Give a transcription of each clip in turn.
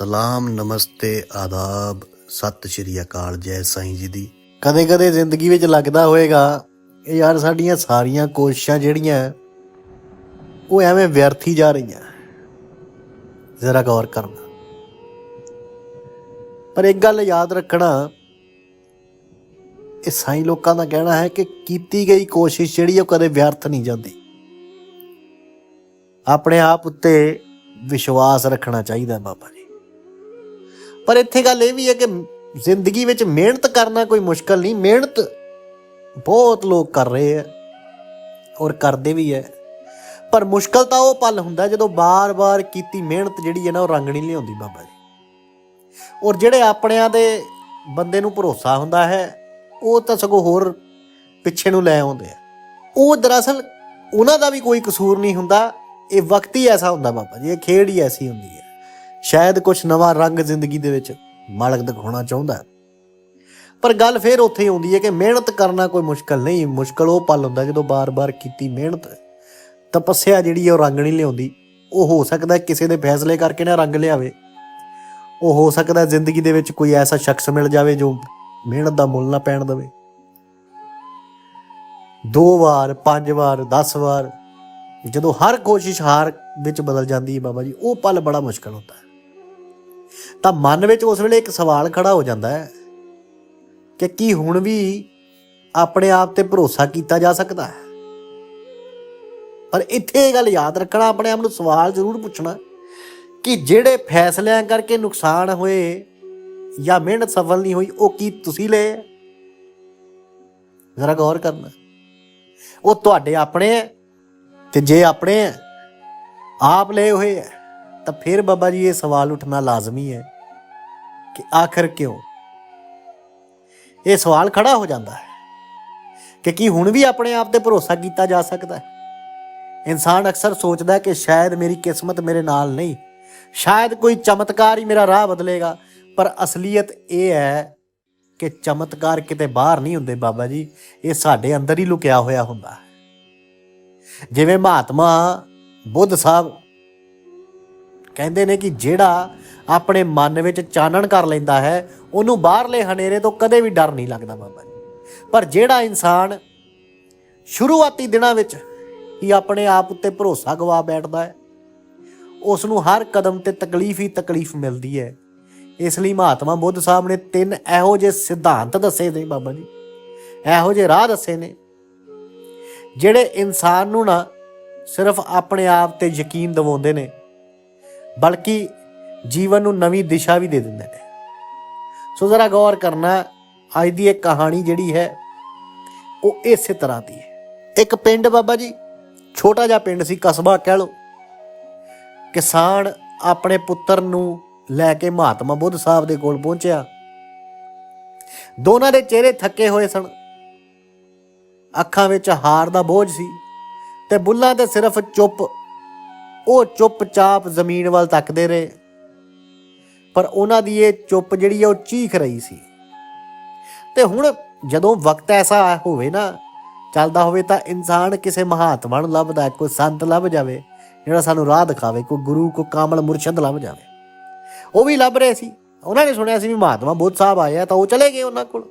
ਸਲਾਮ, ਨਮਸਤੇ, ਆਦਾਬ, ਸਤਿ ਸ਼੍ਰੀ ਅਕਾਲ, ਜੈ ਸਾਈਂ ਜੀ ਦੀ। ਕਦੇ ਕਦੇ ਜ਼ਿੰਦਗੀ ਵਿੱਚ ਲੱਗਦਾ ਹੋਵੇਗਾ ਇਹ ਯਾਰ ਸਾਡੀਆਂ ਸਾਰੀਆਂ ਕੋਸ਼ਿਸ਼ਾਂ ਜਿਹੜੀਆਂ, ਉਹ ਐਵੇਂ ਵਿਅਰਥ ਹੀ ਜਾ ਰਹੀਆਂ। ਜ਼ਰਾ ਗੌਰ ਕਰਨਾ। ਪਰ ਇੱਕ ਗੱਲ ਯਾਦ ਰੱਖਣਾ, ਇਹ ਸਾਈਂ ਲੋਕਾਂ ਦਾ ਕਹਿਣਾ ਹੈ ਕਿ ਕੀਤੀ ਗਈ ਕੋਸ਼ਿਸ਼ ਜਿਹੜੀ ਉਹ ਕਦੇ ਵਿਅਰਥ ਨਹੀਂ ਜਾਂਦੀ। ਆਪਣੇ ਆਪ ਉੱਤੇ ਵਿਸ਼ਵਾਸ ਰੱਖਣਾ ਚਾਹੀਦਾ ਬਾਬਾ ਜੀ। ਪਰ ਇੱਥੇ ਗੱਲ ਇਹ ਵੀ ਹੈ ਕਿ ਜ਼ਿੰਦਗੀ ਵਿੱਚ ਮਿਹਨਤ ਕਰਨਾ ਕੋਈ ਮੁਸ਼ਕਲ ਨਹੀਂ, ਮਿਹਨਤ ਬਹੁਤ ਲੋਕ ਕਰ ਰਹੇ ਆ ਔਰ ਕਰਦੇ ਵੀ ਹੈ। ਪਰ ਮੁਸ਼ਕਲ ਤਾਂ ਉਹ ਪਲ ਹੁੰਦਾ ਜਦੋਂ ਬਾਰ-ਬਾਰ ਕੀਤੀ ਮਿਹਨਤ ਜਿਹੜੀ ਹੈ ਨਾ ਉਹ ਰੰਗ ਨਹੀਂ ਲਿਆਉਂਦੀ ਬਾਬਾ ਜੀ। ਔਰ ਜਿਹੜੇ ਆਪਣਿਆਂ ਦੇ ਬੰਦੇ ਨੂੰ ਭਰੋਸਾ ਹੁੰਦਾ ਹੈ, ਉਹ ਤਾਂ ਸਗੋਂ ਹੋਰ ਪਿੱਛੇ ਨੂੰ ਲੈ ਆਉਂਦੇ ਆ। ਉਹ ਦਰਅਸਲ ਉਹਨਾਂ ਦਾ ਵੀ ਕੋਈ ਕਸੂਰ ਨਹੀਂ ਹੁੰਦਾ, ਇਹ ਵਕਤ ਹੀ ਐਸਾ ਹੁੰਦਾ ਬਾਬਾ ਜੀ, ਇਹ ਖੇਡ ਹੀ ਐਸੀ ਹੁੰਦੀ ਹੈ। ਸ਼ਾਇਦ ਕੁਝ ਨਵਾਂ ਰੰਗ ਜ਼ਿੰਦਗੀ ਦੇ ਵਿੱਚ ਮਾਲਕ ਦਿਖਾਉਣਾ ਚਾਹੁੰਦਾ ਹੈ। ਪਰ ਗੱਲ ਫੇਰ ਉੱਥੇ ਹੀ ਆਉਂਦੀ ਹੈ ਕਿ ਮਿਹਨਤ ਕਰਨਾ ਕੋਈ ਮੁਸ਼ਕਲ ਨਹੀਂ। ਮੁਸ਼ਕਲ ਉਹ ਪਲ ਹੁੰਦਾ ਜਦੋਂ ਬਾਰ-ਬਾਰ ਕੀਤੀ ਮਿਹਨਤ, ਤਪੱਸਿਆ ਜਿਹੜੀ ਹੈ ਉਹ ਰੰਗ ਨਹੀਂ ਲਿਆਉਂਦੀ। ਉਹ ਹੋ ਸਕਦਾ ਕਿਸੇ ਦੇ ਫੈਸਲੇ ਕਰਕੇ ਨਾ ਰੰਗ ਲਿਆਵੇ। ਉਹ ਹੋ ਸਕਦਾ ਜ਼ਿੰਦਗੀ ਦੇ ਵਿੱਚ ਕੋਈ ਐਸਾ ਸ਼ਖਸ ਮਿਲ ਜਾਵੇ ਜੋ ਮਿਹਨਤ ਦਾ ਮੁੱਲ ਨਾ ਪੈਣ ਦੇਵੇ। ਦੋ ਵਾਰ, ਪੰਜ ਵਾਰ 10 ਵਾਰ ਜਦੋਂ ਹਰ ਕੋਸ਼ਿਸ਼ ਹਾਰ ਵਿੱਚ ਬਦਲ ਜਾਂਦੀ ਹੈ ਬਾਬਾ ਜੀ, ਉਹ ਪਲ ਬੜਾ ਮੁਸ਼ਕਲ ਹੁੰਦਾ ਹੈ। ਤਾਂ ਮਨ ਵਿੱਚ ਉਸ ਵੇਲੇ ਇੱਕ ਸਵਾਲ ਖੜਾ ਹੋ ਜਾਂਦਾ ਹੈ ਕਿ ਕੀ ਹੁਣ ਵੀ ਆਪਣੇ ਆਪ ਤੇ ਭਰੋਸਾ ਕੀਤਾ ਜਾ ਸਕਦਾ ਹੈ? ਪਰ ਇੱਥੇ ਇਹ ਗੱਲ ਯਾਦ ਰੱਖਣਾ ਆਪਣੇ ਆਪ ਨੂੰ ਸਵਾਲ ਜ਼ਰੂਰ ਪੁੱਛਣਾ ਕਿ ਜਿਹੜੇ ਫੈਸਲਿਆਂ ਕਰਕੇ ਨੁਕਸਾਨ ਹੋਏ ਜਾਂ ਮਿਹਨਤ ਸਫਲ ਨਹੀਂ ਹੋਈ ਉਹ ਕੀ ਤੁਸੀਂ ਲਏ ਹੈ? ਜ਼ਰਾ ਗੌਰ ਕਰਨਾ। ਉਹ ਤੁਹਾਡੇ ਆਪਣੇ ਹੈ ਤੇ ਜੇ ਆਪਣੇ ਹੈ, ਆਪ ਲਏ ਹੋਏ ਹੈ। ਤਾਂ ਫਿਰ ਬਾਬਾ ਜੀ ਇਹ ਸਵਾਲ ਉੱਠਣਾ ਲਾਜ਼ਮੀ ਹੈ ਕਿ ਆਖਰ ਕਿਉਂ? ਇਹ ਸਵਾਲ ਖੜਾ ਹੋ ਜਾਂਦਾ ਹੈ ਕਿ ਕੀ ਹੁਣ ਵੀ ਆਪਣੇ ਆਪ ਤੇ ਭਰੋਸਾ ਕੀਤਾ ਜਾ ਸਕਦਾ ਹੈ? ਇਨਸਾਨ ਅਕਸਰ ਸੋਚਦਾ ਹੈ ਕਿ ਸ਼ਾਇਦ ਮੇਰੀ ਕਿਸਮਤ ਮੇਰੇ ਨਾਲ ਨਹੀਂ, ਸ਼ਾਇਦ ਕੋਈ ਚਮਤਕਾਰ ਹੀ ਮੇਰਾ ਰਾਹ ਬਦਲੇਗਾ, ਪਰ ਅਸਲੀਅਤ ਇਹ ਹੈ ਕਿ ਚਮਤਕਾਰ ਕਿਤੇ ਬਾਹਰ ਨਹੀਂ ਹੁੰਦੇ ਬਾਬਾ ਜੀ, ਇਹ ਸਾਡੇ ਅੰਦਰ ਹੀ ਲੁਕਿਆ ਹੋਇਆ ਹੁੰਦਾ ਹੈ। ਜਿਵੇਂ ਮਹਾਤਮਾ ਬੁੱਧ ਸਾਹਿਬ ਕਹਿੰਦੇ ਨੇ ਕਿ ਜਿਹੜਾ ਆਪਣੇ ਮਨ ਵਿੱਚ ਚਾਨਣ ਕਰ ਲੈਂਦਾ ਹੈ, ਉਹਨੂੰ ਬਾਹਰਲੇ ਹਨੇਰੇ ਤੋਂ ਕਦੇ ਵੀ ਡਰ ਨਹੀਂ ਲੱਗਦਾ ਬਾਬਾ ਜੀ। ਪਰ ਜਿਹੜਾ ਇਨਸਾਨ ਸ਼ੁਰੂਆਤੀ ਦਿਨਾਂ ਵਿੱਚ ਹੀ ਆਪਣੇ ਆਪ ਉੱਤੇ ਭਰੋਸਾ ਗਵਾ ਬੈਠਦਾ ਹੈ ਉਸ ਨੂੰ ਹਰ ਕਦਮ ਤੇ ਤਕਲੀਫ ਹੀ ਤਕਲੀਫ ਮਿਲਦੀ ਹੈ। ਇਸ ਲਈ ਮਹਾਤਮਾ ਬੁੱਧ ਸਾਹਿਬ ਨੇ ਤਿੰਨ ਇਹੋ ਜਿਹੇ ਸਿਧਾਂਤ ਦੱਸੇ ਨੇ ਬਾਬਾ ਜੀ। ਇਹੋ ਜਿਹੇ ਰਾਹ ਦੱਸੇ ਨੇ, ਜਿਹੜੇ ਇਨਸਾਨ ਨੂੰ ਨਾ ਸਿਰਫ ਆਪਣੇ ਆਪ ਤੇ ਯਕੀਨ ਦਿਵਾਉਂਦੇ ਨੇ। ਬਲਕਿ ਜੀਵਨ ਨੂੰ ਨਵੀਂ ਦਿਸ਼ਾ ਵੀ ਦੇ ਦਿੰਦੇ ਨੇ। ਸੋ ਜ਼ਰਾ ਗੌਰ ਕਰਨਾ, ਅੱਜ ਦੀ ਇਹ ਕਹਾਣੀ ਜਿਹੜੀ ਹੈ, ਉਹ ਇਸੇ ਤਰ੍ਹਾਂ ਦੀ ਹੈ। ਇੱਕ ਪਿੰਡ ਬਾਬਾ ਜੀ, ਛੋਟਾ ਜਿਹਾ ਪਿੰਡ ਸੀ, ਕਸਬਾ ਕਹਿ ਲਓ। ਕਿਸਾਨ ਆਪਣੇ ਪੁੱਤਰ ਨੂੰ ਲੈ ਕੇ ਮਹਾਤਮਾ ਬੁੱਧ ਸਾਹਿਬ ਦੇ ਕੋਲ ਪਹੁੰਚਿਆ। ਦੋਨਾਂ ਦੇ ਚਿਹਰੇ ਥੱਕੇ ਹੋਏ ਸਨ। ਅੱਖਾਂ ਵਿੱਚ ਹਾਰ ਦਾ ਬੋਝ ਸੀ ਤੇ ਬੁੱਲਾਂ ਤੇ ਸਿਰਫ ਚੁੱਪ ਉਹ ਚੁੱਪਚਾਪ ਜ਼ਮੀਨ ਵੱਲ ਤੱਕਦੇ ਰਹੇ। ਪਰ ਉਹਨਾਂ ਦੀ ਇਹ ਚੁੱਪ ਜਿਹੜੀ ਹੈ ਉਹ ਚੀਖ ਰਹੀ ਸੀ। ਤੇ ਹੁਣ ਜਦੋਂ ਵਕਤ ਐਸਾ ਹੋਵੇ ਨਾ, ਚੱਲਦਾ ਹੋਵੇ ਤਾਂ ਇਨਸਾਨ ਕਿਸੇ ਮਹਾਤਮਾ ਨੂੰ ਲੱਭਦਾ, ਕੋਈ ਸੰਤ ਲੱਭ ਜਾਵੇ, ਜਿਹੜਾ ਸਾਨੂੰ ਰਾਹ ਦਿਖਾਵੇ, ਕੋਈ ਗੁਰੂ, ਕੋਈ ਕਾਮਲ ਮੁਰਸ਼ਦ ਲੱਭ ਜਾਵੇ। ਉਹ ਵੀ ਲੱਭ ਰਹੇ ਸੀ। ਉਹਨਾਂ ਨੇ ਸੁਣਿਆ ਸੀ ਵੀ ਮਹਾਤਮਾ ਬੁੱਧ ਸਾਹਿਬ ਆਏ ਆ ਤਾਂ ਉਹ ਚਲੇ ਗਏ ਉਹਨਾਂ ਕੋਲ।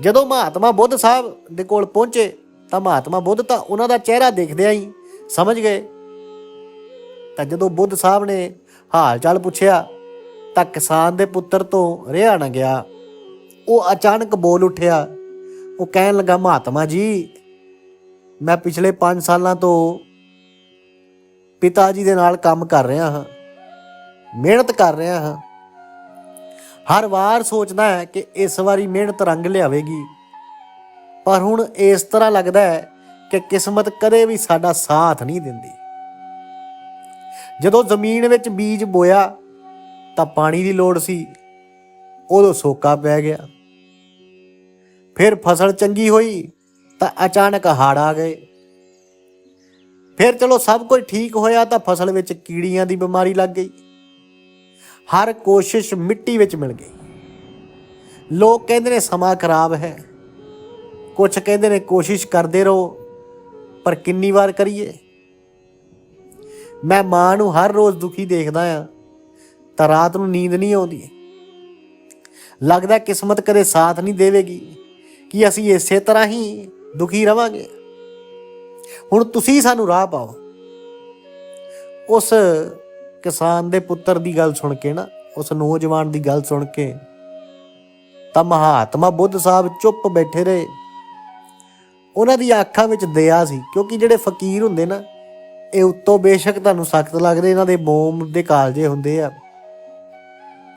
ਜਦੋਂ ਮਹਾਤਮਾ ਬੁੱਧ ਸਾਹਿਬ ਦੇ ਕੋਲ ਪਹੁੰਚੇ ਤਾਂ ਮਹਾਤਮਾ ਬੁੱਧ ਤਾਂ ਉਹਨਾਂ ਦਾ ਚਿਹਰਾ ਦੇਖਦਿਆਂ ਹੀ ਸਮਝ ਗਏ ਤਾਂ ਜਦੋਂ ਬੁੱਧ ਸਾਹਿਬ ਨੇ ਹਾਲ ਚਾਲ ਪੁੱਛਿਆ ਤਾਂ ਕਿਸਾਨ ਦੇ ਪੁੱਤਰ ਤੋਂ ਰਿਹਾ ਨਾ ਗਿਆ। ਉਹ ਅਚਾਨਕ ਬੋਲ ਉੱਠਿਆ, ਉਹ ਕਹਿਣ ਲੱਗਾ, ਮਹਾਤਮਾ ਜੀ, ਮੈਂ ਪਿਛਲੇ 5 ਸਾਲਾਂ ਤੋਂ ਪਿਤਾ ਜੀ ਦੇ ਨਾਲ ਕੰਮ ਕਰ ਰਿਹਾ ਹਾਂ, ਮਿਹਨਤ ਕਰ ਰਿਹਾ ਹਾਂ। ਹਰ ਵਾਰ ਸੋਚਦਾ ਹੈ ਕਿ ਇਸ ਵਾਰੀ ਮਿਹਨਤ ਰੰਗ ਲਿਆਵੇਗੀ। ਪਰ ਹੁਣ ਇਸ ਤਰ੍ਹਾਂ ਲੱਗਦਾ ਹੈ ਕਿ ਕਿਸਮਤ ਕਦੇ ਵੀ ਸਾਡਾ ਸਾਥ ਨਹੀਂ ਦਿੰਦੀ। ਜਦੋਂ ਜ਼ਮੀਨ ਵਿੱਚ ਬੀਜ ਬੋਇਆ ਤਾਂ ਪਾਣੀ ਦੀ ਲੋੜ ਸੀ, ਉਦੋਂ ਸੋਕਾ ਪੈ ਗਿਆ। ਫਿਰ ਫਸਲ ਚੰਗੀ ਹੋਈ ਤਾਂ ਅਚਾਨਕ ਹੜ ਆ ਗਏ। ਫਿਰ ਚਲੋ ਸਭ ਕੁਝ ਠੀਕ ਹੋਇਆ ਤਾਂ ਫਸਲ ਵਿੱਚ ਕੀੜੀਆਂ ਦੀ ਬਿਮਾਰੀ ਲੱਗ ਗਈ। ਹਰ ਕੋਸ਼ਿਸ਼ ਮਿੱਟੀ ਵਿੱਚ ਮਿਲ ਗਈ। ਲੋਕ ਕਹਿੰਦੇ ਨੇ ਸਮਾਂ ਖਰਾਬ ਹੈ। ਕੁਝ ਕਹਿੰਦੇ ਨੇ ਕੋਸ਼ਿਸ਼ ਕਰਦੇ ਰਹੋ, ਪਰ ਕਿੰਨੀ ਵਾਰ ਕਰੀਏ? ਮੈਂ ਮਾਂ ਨੂੰ ਹਰ ਰੋਜ਼ ਦੁਖੀ ਦੇਖਦਾ ਆ, ਤਾਂ ਰਾਤ ਨੂੰ ਨੀਂਦ ਨਹੀਂ ਆਉਂਦੀ। ਲੱਗਦਾ ਕਿਸਮਤ ਕਦੇ ਸਾਥ ਨਹੀਂ ਦੇਵੇਗੀ ਕਿ ਅਸੀਂ ਇਸੇ ਤਰ੍ਹਾਂ ਹੀ ਦੁਖੀ ਰਵਾਂਗੇ। ਹੁਣ ਤੁਸੀਂ ਸਾਨੂੰ ਰਾਹ ਪਾਓ। ਉਸ ਕਿਸਾਨ ਦੇ ਪੁੱਤਰ ਦੀ ਗੱਲ ਸੁਣ ਕੇ ਨਾ, ਉਸ ਨੌਜਵਾਨ ਦੀ ਗੱਲ ਸੁਣ ਕੇ ਤਾਂ ਮਹਾਤਮਾ ਬੁੱਧ ਸਾਹਿਬ ਚੁੱਪ ਬੈਠੇ ਰਹੇ। ਉਹਨਾਂ ਦੀ ਅੱਖਾਂ ਵਿੱਚ ਦਇਆ ਸੀ, ਕਿਉਂਕਿ ਜਿਹੜੇ ਫਕੀਰ ਹੁੰਦੇ ਨਾ ਇਹ ਉੱਤੋਂ ਬੇਸ਼ੱਕ ਤੁਹਾਨੂੰ ਸਖਤ ਲੱਗਦੇ, ਇਹਨਾਂ ਦੇ ਮੋਮ ਦੇ ਕਾਲਜੇ ਹੁੰਦੇ ਆ।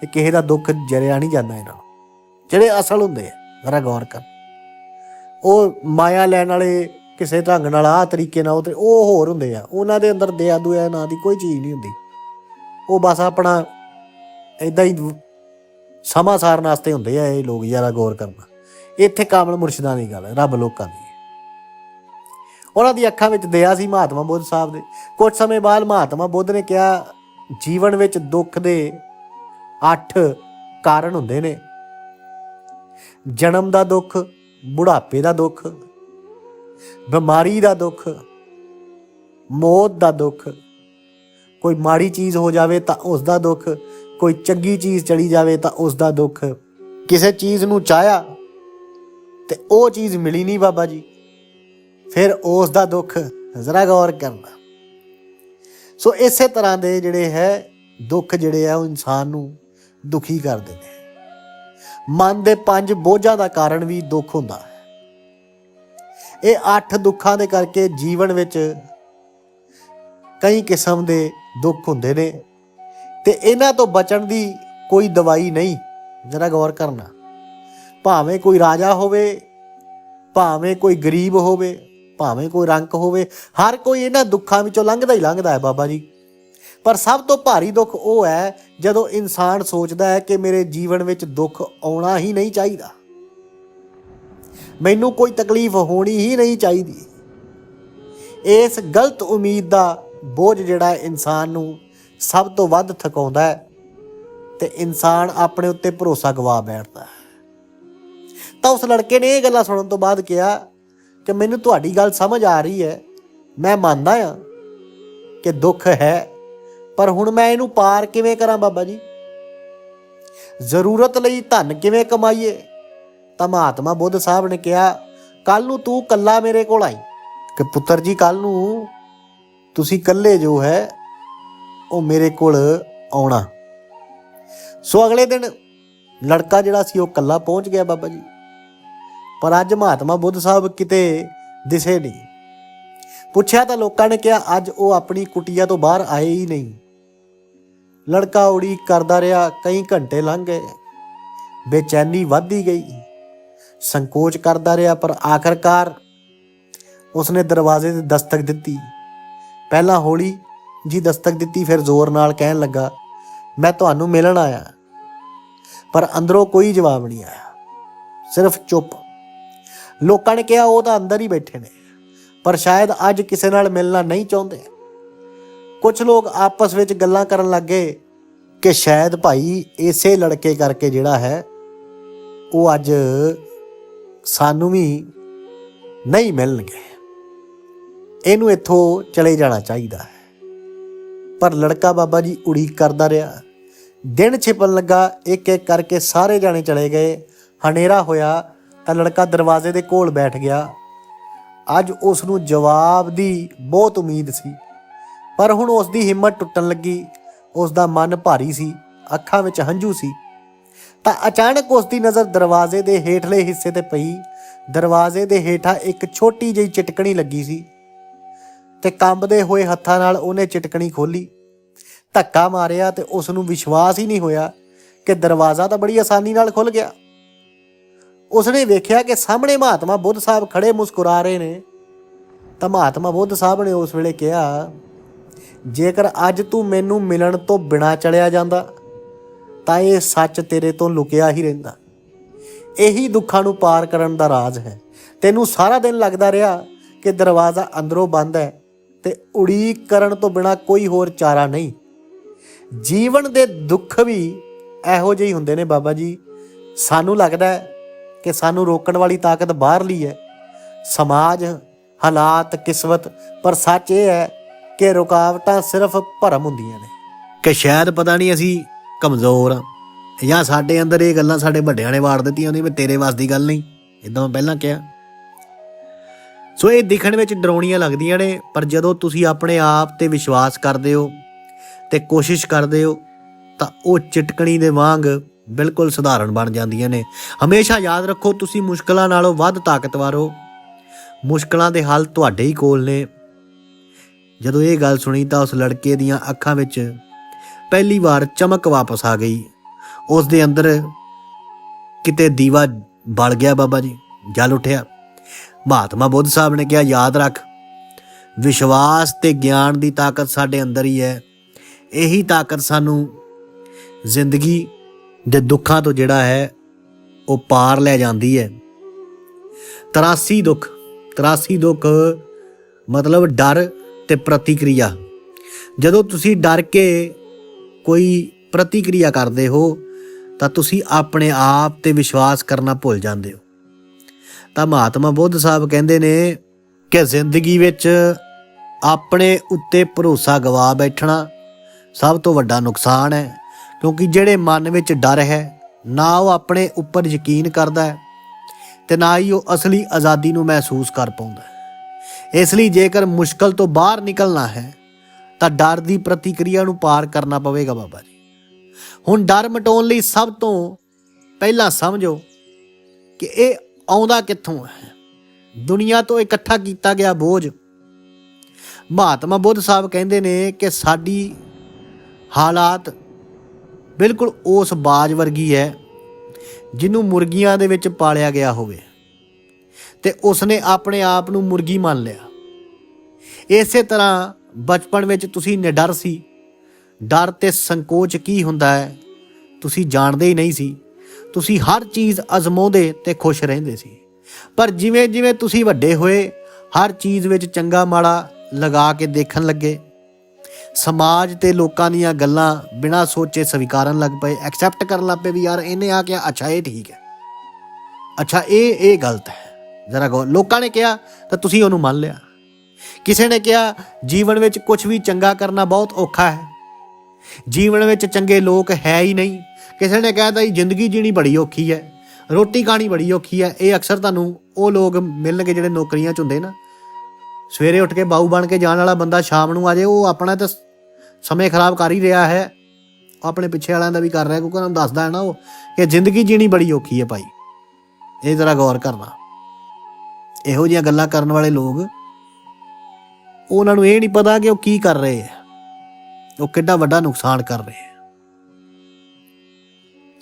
ਇਹ ਕਿਸੇ ਦਾ ਦੁੱਖ ਜਰਿਆ ਨਹੀਂ ਜਾਂਦਾ ਇਹਨਾਂ ਜਿਹੜੇ ਅਸਲ ਹੁੰਦੇ ਆ, ਜ਼ਰਾ ਗੌਰ ਕਰ। ਉਹ ਮਾਇਆ ਲੈਣ ਵਾਲੇ ਕਿਸੇ ਢੰਗ ਨਾਲ, ਆਹ ਤਰੀਕੇ ਨਾਲ ਉਹ ਉਹ ਹੋਰ ਹੁੰਦੇ ਆ। ਉਹਨਾਂ ਦੇ ਅੰਦਰ ਦਇਆ ਦੁਆ ਨਾਂ ਦੀ ਕੋਈ ਚੀਜ਼ ਨਹੀਂ ਹੁੰਦੀ। ਉਹ ਬਸ ਆਪਣਾ ਇਦਾਂ ਹੀ ਸਮਾਂ ਸਾਰਨ ਵਾਸਤੇ ਹੁੰਦੇ ਆ ਇਹ ਲੋਕ ਯਾਰਾ ਗੌਰ ਕਰਨਾ। ਇੱਥੇ ਕਾਮਲ ਮੁਰਸ਼ਿਦਾਂ ਦੀ ਗੱਲ ਹੈ, ਰੱਬ ਲੋਕਾਂ ਦੀ। ਉਹਨਾਂ ਦੀ ਅੱਖਾਂ ਵਿੱਚ ਦਇਆ ਸੀ ਮਹਾਤਮਾ ਬੁੱਧ ਸਾਹਿਬ ਦੇ। ਕੁਝ ਸਮੇਂ ਬਾਅਦ ਮਹਾਤਮਾ ਬੁੱਧ ਨੇ ਕਿਹਾ, ਜੀਵਨ ਵਿੱਚ ਦੁੱਖ ਦੇ 8 ਕਾਰਨ ਹੁੰਦੇ ਨੇ। ਜਨਮ ਦਾ ਦੁੱਖ, ਬੁਢਾਪੇ ਦਾ ਦੁੱਖ, ਬਿਮਾਰੀ ਦਾ ਦੁੱਖ, ਮੌਤ ਦਾ ਦੁੱਖ। ਕੋਈ ਮਾੜੀ ਚੀਜ਼ ਹੋ ਜਾਵੇ ਤਾਂ ਉਸ ਦਾ ਦੁੱਖ, ਕੋਈ ਚੰਗੀ ਚੀਜ਼ ਚਲੀ ਜਾਵੇ ਤਾਂ ਉਸ ਦਾ ਦੁੱਖ। ਕਿਸੇ ਚੀਜ਼ ਨੂੰ ਚਾਹਿਆ ਤੇ ਉਹ ਚੀਜ਼ ਮਿਲੀ ਨਹੀਂ ਬਾਬਾ ਜੀ। ਫਿਰ ਉਸ ਦਾ ਦੁੱਖ ਜ਼ਰਾ ਗੌਰ ਕਰਨਾ। ਸੋ ਇਸੇ ਤਰ੍ਹਾਂ ਦੇ ਜਿਹੜੇ ਹੈ, ਦੁੱਖ ਜਿਹੜੇ ਆ, ਉਹ ਇਨਸਾਨ ਨੂੰ ਦੁਖੀ ਕਰ ਦਿੰਦੇ ਮਨ ਦੇ ਪੰਜ ਬੋਝਾਂ ਦਾ ਕਾਰਨ ਵੀ ਦੁੱਖ ਹੁੰਦਾ ਹੈ। ਇਹ ਅੱਠ ਦੁੱਖਾਂ ਦੇ ਕਰਕੇ ਜੀਵਨ ਵਿੱਚ ਕਈ ਕਿਸਮ ਦੇ ਦੁੱਖ ਹੁੰਦੇ ਨੇ ਤੇ ਇਹਨਾਂ ਤੋਂ ਬਚਣ ਦੀ ਕੋਈ ਦਵਾਈ ਨਹੀਂ, ਜਰਾ ਗੌਰ ਕਰਨਾ। ਭਾਵੇਂ ਕੋਈ ਰਾਜਾ ਹੋਵੇ, ਭਾਵੇਂ ਕੋਈ ਗਰੀਬ ਹੋਵੇ ਭਾਵੇਂ ਕੋਈ ਰੰਕ ਹੋਵੇ, ਹਰ ਕੋਈ ਇਹਨਾਂ ਦੁੱਖਾਂ ਵਿੱਚੋਂ ਲੰਘਦਾ ਹੀ ਲੰਘਦਾ ਹੈ ਬਾਬਾ ਜੀ। ਪਰ ਸਭ ਤੋਂ ਭਾਰੀ ਦੁੱਖ ਉਹ ਹੈ, ਜਦੋਂ ਇਨਸਾਨ ਸੋਚਦਾ ਹੈ ਕਿ ਮੇਰੇ ਜੀਵਨ ਵਿੱਚ ਦੁੱਖ ਆਉਣਾ ਹੀ ਨਹੀਂ ਚਾਹੀਦਾ। ਮੈਨੂੰ ਕੋਈ ਤਕਲੀਫ ਹੋਣੀ ਹੀ ਨਹੀਂ ਚਾਹੀਦੀ। ਇਸ ਗਲਤ ਉਮੀਦ ਦਾ ਬੋਝ ਜਿਹੜਾ ਇਨਸਾਨ ਨੂੰ ਸਭ ਤੋਂ ਵੱਧ ਥਕਾਉਂਦਾ ਹੈ ਤੇ ਇਨਸਾਨ ਆਪਣੇ ਉੱਤੇ ਭਰੋਸਾ ਗਵਾ ਬੈਠਦਾ ਹੈ। ਤਾਂ ਉਸ ਲੜਕੇ ਨੇ ਇਹ ਗੱਲਾਂ ਸੁਣਨ ਤੋਂ ਬਾਅਦ ਕਿਹਾ ਕਿ ਮੈਨੂੰ ਤੁਹਾਡੀ ਗੱਲ ਸਮਝ ਆ ਰਹੀ ਹੈ। ਮੈਂ ਮੰਨਦਾ ਹਾਂ ਕਿ ਦੁੱਖ ਹੈ, ਪਰ ਹੁਣ ਮੈਂ ਇਹਨੂੰ ਪਾਰ ਕਿਵੇਂ ਕਰਾਂ ਬਾਬਾ ਜੀ? ਜ਼ਰੂਰਤ ਲਈ ਧਨ ਕਿਵੇਂ ਕਮਾਈਏ? ਤਾਂ ਮਹਾਤਮਾ ਬੁੱਧ ਸਾਹਿਬ ਨੇ ਕਿਹਾ ਕੱਲ ਨੂੰ ਤੂੰ ਕੱਲਾ ਮੇਰੇ ਕੋਲ ਆਈ। ਕਿ ਪੁੱਤਰ ਜੀ ਕੱਲ ਨੂੰ ਤੁਸੀਂ ਇਕੱਲੇ ਜੋ ਹੈ, ਉਹ ਮੇਰੇ ਕੋਲ ਆਉਣਾ। ਸੋ ਅਗਲੇ ਦਿਨ ਲੜਕਾ ਜਿਹੜਾ ਸੀ, ਉਹ ਇਕੱਲਾ ਪਹੁੰਚ ਗਿਆ ਬਾਬਾ ਜੀ। ਪਰ ਅੱਜ ਮਹਾਤਮਾ ਬੁੱਧ ਸਾਹਿਬ ਕਿਤੇ ਦਿਸੇ ਨਹੀਂ। ਪੁੱਛਿਆ ਤਾਂ ਲੋਕਾਂ ਨੇ ਕਿਹਾ, ਅੱਜ ਉਹ ਆਪਣੀ ਕੁਟੀਆ ਤੋਂ ਬਾਹਰ ਆਏ ਹੀ ਨਹੀਂ। ਲੜਕਾ ਉਡੀਕ ਕਰਦਾ ਰਿਹਾ, ਕਈ ਘੰਟੇ ਲੰਘ ਗਏ। ਬੇਚੈਨੀ ਵੱਧਦੀ ਗਈ। ਸੰਕੋਚ ਕਰਦਾ ਰਿਹਾ, ਪਰ ਆਖਰਕਾਰ ਉਸਨੇ ਦਰਵਾਜ਼ੇ ਤੇ ਦਸਤਕ ਦਿੱਤੀ। ਪਹਿਲਾਂ ਹੌਲੀ ਜੀ ਦਸਤਕ ਦਿੱਤੀ, ਫਿਰ ਜ਼ੋਰ ਨਾਲ ਕਹਿਣ ਲੱਗਾ, ਮੈਂ ਤੁਹਾਨੂੰ ਮਿਲਣ ਆਇਆ, ਪਰ ਅੰਦਰੋਂ ਕੋਈ ਜਵਾਬ ਨਹੀਂ ਆਇਆ। ਸਿਰਫ ਚੁੱਪ ਲੋਕਾਂ ਨੇ ਕਿਹਾ ਉਹ ਤਾਂ ਅੰਦਰ ਹੀ ਬੈਠੇ ਨੇ, ਪਰ ਸ਼ਾਇਦ ਅੱਜ ਕਿਸੇ ਨਾਲ ਮਿਲਣਾ ਨਹੀਂ ਚਾਹੁੰਦੇ। ਕੁਝ ਲੋਕ ਆਪਸ ਵਿੱਚ ਗੱਲਾਂ ਕਰਨ ਲੱਗੇ ਕਿ ਸ਼ਾਇਦ ਭਾਈ ਇਸੇ ਲੜਕੇ ਕਰਕੇ ਜਿਹੜਾ ਹੈ, ਉਹ ਅੱਜ ਸਾਨੂੰ ਵੀ ਨਹੀਂ ਮਿਲਣਗੇ। ਇਹਨੂੰ ਇੱਥੋਂ ਚਲੇ ਜਾਣਾ ਚਾਹੀਦਾ ਹੈ। ਪਰ ਲੜਕਾ ਬਾਬਾ ਜੀ ਉਡੀਕ ਕਰਦਾ ਰਿਹਾ। ਦਿਨ ਛਿਪਣ ਲੱਗਾ ਇੱਕ ਇੱਕ ਕਰਕੇ ਸਾਰੇ ਜਾਣੇ ਚਲੇ ਗਏ। ਹਨੇਰਾ ਹੋਇਆ ਤਾਂ ਲੜਕਾ ਦਰਵਾਜ਼ੇ ਦੇ ਕੋਲ ਬੈਠ ਗਿਆ। ਅੱਜ ਉਸ ਨੂੰ ਜਵਾਬ ਦੀ ਬਹੁਤ ਉਮੀਦ ਸੀ। ਪਰ ਹੁਣ ਉਸ ਦੀ ਹਿੰਮਤ ਟੁੱਟਣ ਲੱਗੀ। ਉਸ ਦਾ ਮਨ ਭਾਰੀ ਸੀ, ਅੱਖਾਂ ਵਿੱਚ ਹੰਝੂ ਸੀ। ਤਾਂ ਅਚਾਨਕ ਉਸ ਦੀ ਨਜ਼ਰ ਦਰਵਾਜ਼ੇ ਦੇ ਹੇਠਲੇ ਹਿੱਸੇ ਤੇ ਪਈ। ਦਰਵਾਜ਼ੇ ਦੇ ਹੇਠਾਂ ਇੱਕ ਛੋਟੀ ਜਿਹੀ ਚਿਟਕਣੀ ਲੱਗੀ ਸੀ ਤੇ ਕੰਬਦੇ ਹੋਏ ਹੱਥਾਂ ਨਾਲ ਉਹਨੇ ਚਿਟਕਣੀ ਖੋਲੀ ਧੱਕਾ ਮਾਰਿਆ ਤੇ ਉਸ ਨੂੰ ਵਿਸ਼ਵਾਸ ਹੀ ਨਹੀਂ ਹੋਇਆ ਕਿ ਦਰਵਾਜ਼ਾ ਤਾਂ ਬੜੀ ਆਸਾਨੀ ਨਾਲ ਖੁੱਲ ਗਿਆ। ਉਸਨੇ ਵੇਖਿਆ ਕਿ ਸਾਹਮਣੇ ਮਹਾਤਮਾ ਬੁੱਧ ਸਾਹਿਬ ਖੜੇ ਮੁਸਕਰਾ ਰਹੇ ਨੇ, ਤਾਂ ਮਹਾਤਮਾ ਬੁੱਧ ਸਾਹਿਬ ਨੇ ਉਸ ਵੇਲੇ ਕਿਹਾ, ਜੇਕਰ ਅੱਜ ਤੂੰ ਮੈਨੂੰ ਮਿਲਣ ਤੋਂ ਬਿਨਾ ਚਲਿਆ ਜਾਂਦਾ, ਤਾਂ ਇਹ ਸੱਚ ਤੇਰੇ ਤੋਂ ਲੁਕਿਆ ਹੀ ਰਹਿੰਦਾ। ਇਹੀ ਦੁੱਖਾਂ ਨੂੰ ਪਾਰ ਕਰਨ ਦਾ ਰਾਜ਼ ਹੈ। ਤੈਨੂੰ ਸਾਰਾ ਦਿਨ ਲੱਗਦਾ ਰਿਹਾ ਕਿ ਦਰਵਾਜ਼ਾ ਅੰਦਰੋਂ ਬੰਦ ਹੈ ਤੇ ਉਡੀਕ ਕਰਨ ਤੋਂ ਬਿਨਾ ਕੋਈ ਹੋਰ ਚਾਰਾ ਨਹੀਂ। ਜੀਵਨ ਦੇ ਦੁੱਖ ਵੀ ਇਹੋ ਜਿਹੇ ਹੀ ਹੁੰਦੇ ਨੇ ਬਾਬਾ ਜੀ। ਸਾਨੂੰ ਲੱਗਦਾ ਕਿ ਸਾਨੂੰ ਰੋਕਣ ਵਾਲੀ ਤਾਕਤ ਬਾਹਰਲੀ ਹੈ। ਸਮਾਜ, ਹਾਲਾਤ, ਕਿਸਮਤ, ਪਰ ਸੱਚ ਇਹ ਹੈ ਕਿ ਰੁਕਾਵਟਾਂ ਸਿਰਫ ਭਰਮ ਹੁੰਦੀਆਂ ਨੇ। ਕਿ ਸ਼ਾਇਦ ਪਤਾ ਨਹੀਂ ਅਸੀਂ ਕਮਜ਼ੋਰ ਆ ਜਾਂ ਸਾਡੇ ਅੰਦਰ ਇਹ ਗੱਲਾਂ ਸਾਡੇ ਵੱਡਿਆਂ ਨੇ ਵਾੜ ਦਿੱਤੀਆਂ ਨੇ ਵੀ ਤੇਰੇ ਵਾਸ ਦੀ ਗੱਲ ਨਹੀਂ। ਇਦਾਂ ਮੈਂ ਪਹਿਲਾਂ ਕਿਹਾ। ਸੋ ਇਹ ਦਿਖਣ ਵਿੱਚ ਡਰਾਉਣੀਆਂ ਲੱਗਦੀਆਂ ਨੇ, ਪਰ ਜਦੋਂ ਤੁਸੀਂ ਆਪਣੇ ਆਪ ਤੇ ਵਿਸ਼ਵਾਸ ਕਰਦੇ ਹੋ ਤੇ ਕੋਸ਼ਿਸ਼ ਕਰਦੇ ਹੋ ਤਾਂ ਉਹ ਚਟਕਣੀ ਦੇ ਵਾਂਗ ਬਿਲਕੁਲ ਸਧਾਰਨ ਬਣ ਜਾਂਦੀਆਂ ਨੇ। ਹਮੇਸ਼ਾ ਯਾਦ ਰੱਖੋ, ਤੁਸੀਂ ਮੁਸ਼ਕਲਾਂ ਨਾਲੋਂ ਵੱਧ ਤਾਕਤਵਰ ਹੋ। ਮੁਸ਼ਕਲਾਂ ਦੇ ਹੱਲ ਤੁਹਾਡੇ ਹੀ ਕੋਲ ਨੇ। ਜਦੋਂ ਇਹ ਗੱਲ ਸੁਣੀ ਤਾਂ ਉਸ ਲੜਕੇ ਦੀਆਂ ਅੱਖਾਂ ਵਿੱਚ ਪਹਿਲੀ ਵਾਰ ਚਮਕ ਵਾਪਸ ਆ ਗਈ। ਉਸ ਦੇ ਅੰਦਰ ਕਿਤੇ ਦੀਵਾ ਬਲ ਗਿਆ ਬਾਬਾ ਜੀ, ਜਲ ਉੱਠਿਆ। ਮਹਾਤਮਾ ਬੁੱਧ ਸਾਹਿਬ ਨੇ ਕਿਹਾ, ਯਾਦ ਰੱਖ, ਵਿਸ਼ਵਾਸ ਤੇ ਗਿਆਨ ਦੀ ਤਾਕਤ ਸਾਡੇ ਅੰਦਰ ਹੀ ਹੈ। ਇਹੀ ਤਾਕਤ ਸਾਨੂੰ ਜ਼ਿੰਦਗੀ ਦੇ ਦੁੱਖਾਂ ਤੋਂ ਜਿਹੜਾ ਹੈ, ਉਹ ਪਾਰ ਲੈ ਜਾਂਦੀ ਹੈ। 83 ਦੁੱਖ। 83 ਦੁੱਖ ਮਤਲਬ ਡਰ ਤੇ ਪ੍ਰਤੀਕਿਰਿਆ। ਜਦੋਂ ਤੁਸੀਂ ਡਰ ਕੇ ਕੋਈ ਪ੍ਰਤੀਕਿਰਿਆ ਕਰਦੇ ਹੋ, ਤਾਂ ਤੁਸੀਂ ਆਪਣੇ ਆਪ ਤੇ ਵਿਸ਼ਵਾਸ ਕਰਨਾ ਭੁੱਲ ਜਾਂਦੇ ਹੋ। ਤਾਂ ਮਹਾਤਮਾ ਬੁੱਧ ਸਾਹਿਬ ਕਹਿੰਦੇ ਨੇ ਕਿ ਜ਼ਿੰਦਗੀ ਵਿੱਚ ਆਪਣੇ ਉੱਤੇ ਭਰੋਸਾ ਗਵਾ ਬੈਠਣਾ ਸਭ ਤੋਂ ਵੱਡਾ ਨੁਕਸਾਨ ਹੈ। ਕਿਉਂਕਿ ਜਿਹੜੇ ਮਨ ਵਿੱਚ ਡਰ ਹੈ, ਨਾ ਉਹ ਆਪਣੇ ਉੱਪਰ ਯਕੀਨ ਕਰਦਾ ਹੈ ਤੇ ਨਾ ਹੀ ਉਹ ਅਸਲੀ ਆਜ਼ਾਦੀ ਨੂੰ ਮਹਿਸੂਸ ਕਰ ਪਾਉਂਦਾ ਹੈ। ਇਸ ਲਈ ਜੇਕਰ ਮੁਸ਼ਕਲ ਤੋਂ ਬਾਹਰ ਨਿਕਲਣਾ ਹੈ, ਤਾਂ ਡਰ ਦੀ ਪ੍ਰਤੀਕਿਰਿਆ ਨੂੰ ਪਾਰ ਕਰਨਾ ਪਵੇਗਾ ਬਾਬਾ ਜੀ। ਹੁਣ ਡਰ ਮਟਾਉਣ ਲਈ ਸਭ ਤੋਂ ਪਹਿਲਾਂ ਸਮਝੋ ਕਿ ਇਹ ਆਉਂਦਾ ਕਿੱਥੋਂ ਹੈ? ਦੁਨੀਆ ਤੋਂ ਇਕੱਠਾ ਕੀਤਾ ਗਿਆ ਬੋਝ। ਮਹਾਤਮਾ ਬੁੱਧ ਸਾਹਿਬ ਕਹਿੰਦੇ ਨੇ ਕਿ ਸਾਡੀ ਹਾਲਾਤ ਬਿਲਕੁਲ ਉਸ ਬਾਜ ਵਰਗੀ ਹੈ ਜਿਹਨੂੰ ਮੁਰਗੀਆਂ ਦੇ ਵਿੱਚ ਪਾਲਿਆ ਗਿਆ ਹੋਵੇ ਤੇ ਉਸਨੇ ਆਪਣੇ ਆਪ ਨੂੰ ਮੁਰਗੀ ਮੰਨ ਲਿਆ। ਇਸੇ ਤਰ੍ਹਾਂ ਬਚਪਨ ਵਿੱਚ ਤੁਸੀਂ ਨਿਡਰ ਸੀ। ਡਰ ਤੇ ਸੰਕੋਚ ਕੀ ਹੁੰਦਾ ਹੈ? ਤੁਸੀਂ ਜਾਣਦੇ ਹੀ ਨਹੀਂ ਸੀ। ਤੁਸੀਂ ਹਰ ਚੀਜ਼ ਅਜ਼ਮਾਉਂਦੇ ਤੇ ਖੁਸ਼ ਰਹਿੰਦੇ ਸੀ। ਪਰ ਜਿਵੇਂ ਜਿਵੇਂ ਤੁਸੀਂ ਵੱਡੇ ਹੋਏ, ਹਰ ਚੀਜ਼ ਵਿੱਚ ਚੰਗਾ ਮਾੜਾ ਲਗਾ ਕੇ ਦੇਖਣ ਲੱਗੇ ਸਮਾਜ ਤੇ ਲੋਕਾਂ ਦੀਆਂ ਗੱਲਾਂ ਬਿਨਾਂ ਸੋਚੇ ਸਵੀਕਾਰਨ ਲੱਗ ਪਏ ਐਕਸੈਪਟ ਕਰਨ ਲੱਗ ਪਏ ਵੀ ਯਾਰ ਇਹਨੇ ਆ ਕਿਹਾ, ਅੱਛਾ, ਇਹ ਠੀਕ ਹੈ। ਅੱਛਾ, ਇਹ ਇਹ ਗਲਤ ਹੈ। ਜ਼ਰਾ ਗੋ ਲੋਕਾਂ ਨੇ ਕਿਹਾ ਤਾਂ ਤੁਸੀਂ ਉਹਨੂੰ ਮੰਨ ਲਿਆ। ਕਿਸੇ ਨੇ ਕਿਹਾ, ਜੀਵਨ ਵਿੱਚ ਕੁਝ ਵੀ ਚੰਗਾ ਕਰਨਾ ਬਹੁਤ ਔਖਾ ਹੈ। ਜੀਵਨ ਵਿੱਚ ਚੰਗੇ ਲੋਕ ਹੈ ਹੀ ਨਹੀਂ। ਕਿਸੇ ਨੇ ਕਹਿਤਾ ਜੀ ਜ਼ਿੰਦਗੀ ਜੀਣੀ ਬੜੀ ਔਖੀ ਹੈ। ਰੋਟੀ ਖਾਣੀ ਬੜੀ ਔਖੀ ਹੈ। ਇਹ ਅਕਸਰ ਤੁਹਾਨੂੰ ਉਹ ਲੋਕ ਮਿਲਣਗੇ ਜਿਹੜੇ ਨੌਕਰੀਆਂ 'ਚ ਹੁੰਦੇ ਨਾ। ਸਵੇਰੇ ਉੱਠ ਕੇ ਬਾਊ ਬਣ ਕੇ ਜਾਣ ਵਾਲਾ ਬੰਦਾ ਸ਼ਾਮ ਨੂੰ ਆ ਜਾਏ ਉਹ ਆਪਣਾ ਤਾਂ ਸਮੇਂ ਖਰਾਬ ਕਰ ਹੀ ਰਿਹਾ ਹੈ। ਉਹ ਆਪਣੇ ਪਿੱਛੇ ਵਾਲਿਆਂ ਦਾ ਵੀ ਕਰ ਰਿਹਾ, ਕਿਉਂਕਿ ਉਹਨਾਂ ਨੂੰ ਦੱਸਦਾ ਹੈ ਨਾ ਉਹ ਕਿ ਜ਼ਿੰਦਗੀ ਜੀਣੀ ਬੜੀ ਔਖੀ ਹੈ ਭਾਈ। ਇਹ ਜ਼ਰਾ ਗੌਰ ਕਰਨਾ। ਇਹੋ ਜਿਹੀਆਂ ਗੱਲਾਂ ਕਰਨ ਵਾਲੇ ਲੋਕ, ਉਹਨਾਂ ਨੂੰ ਇਹ ਨਹੀਂ ਪਤਾ ਕਿ ਉਹ ਕੀ ਕਰ ਰਹੇ ਆ ਉਹ ਕਿੱਡਾ ਵੱਡਾ ਨੁਕਸਾਨ ਕਰ ਰਹੇ ਆ